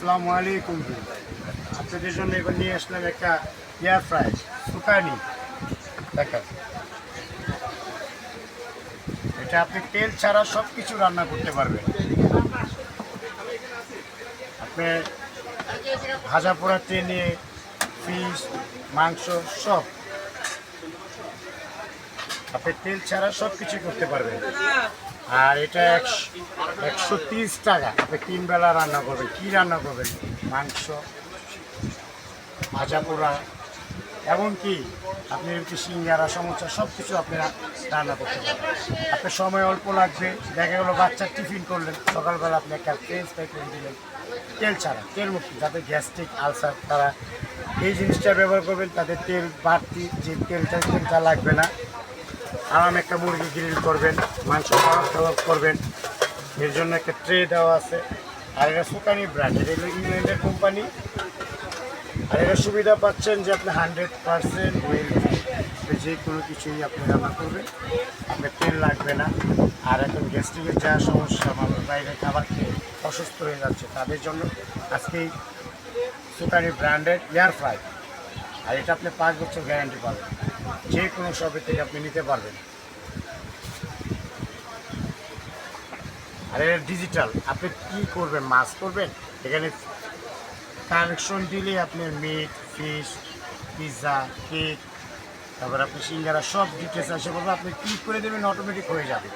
আসসালামু আলাইকুম। আপনাদের জন্য এবার নিয়ে আসলাম একটা এয়ার ফ্রাই সুকানি। দেখেন। এটা আপনি তেল ছাড়া সব কিছু রান্না করতে পারবেন। আপনি ভাজা পোড়া নিয়ে ফিশ, মাংস, সব। আপনি তেল ছাড়া সব কিছু করতে পারবেন। আর এটা একশো তিরিশ টাকা। আপনি তিন বেলা রান্না করবেন। কী রান্না করবেন? মাংস, ভাজা পোড়া, এমনকি আপনি একটু সিঙ্গারা, সমোসা সব কিছু আপনারা রান্না করতে পারবেন। আপনার সময় অল্প লাগবে। দেখা গেলো বাচ্চার টিফিন করলেন। সকালবেলা আপনি একটা ফ্রেঞ্চ ফ্রাই করে দিলেন। তেল ছাড়া, তেল মুক্তি যাদের গ্যাস্ট্রিক আলসার তারা এই জিনিসটা ব্যবহার করবেন। তাদের তেল বাড়তি যে তেলটা তেলটা লাগবে না। আরাম একটা মুরগি গ্রিল করবেন, মাংস টাবাব করবেন। এর জন্য একটা ট্রে দেওয়া আছে। আর এটা সুকানি ব্র্যান্ড এটা হলো ইংল্যান্ডের কোম্পানি। আর এটা সুবিধা পাচ্ছেন যে আপনি হান্ড্রেড পারসেন্ট ওয়েল যে কোনো কিছুই আপনি রান্না করবেন। আপনার তেল লাগবে না। আর এখন গ্যাস্ট্রিকের যা সমস্যা মানুষ বাইরে খাবার খেয়ে অসুস্থ হয়ে যাচ্ছে, তাদের জন্য আজকে এই সুকানি ব্র্যান্ডের এয়ার ফ্রাই আর এটা আপনি পাঁচ বছর গ্যারান্টি পাবেন। যে কোনো শপের থেকে আপনি নিতে পারবেন। আর এটা ডিজিটাল আপনি কি করবেন? মাছ করবেন? এখানে কানেকশন দিলে আপনি মিট ফিশ পিৎজা কেক তারপর আপনি সিঙ্গারা, সব ডিটেলস আসে বলব, আপনি ক্লিক করে দেবেন অটোমেটিক হয়ে যাবে।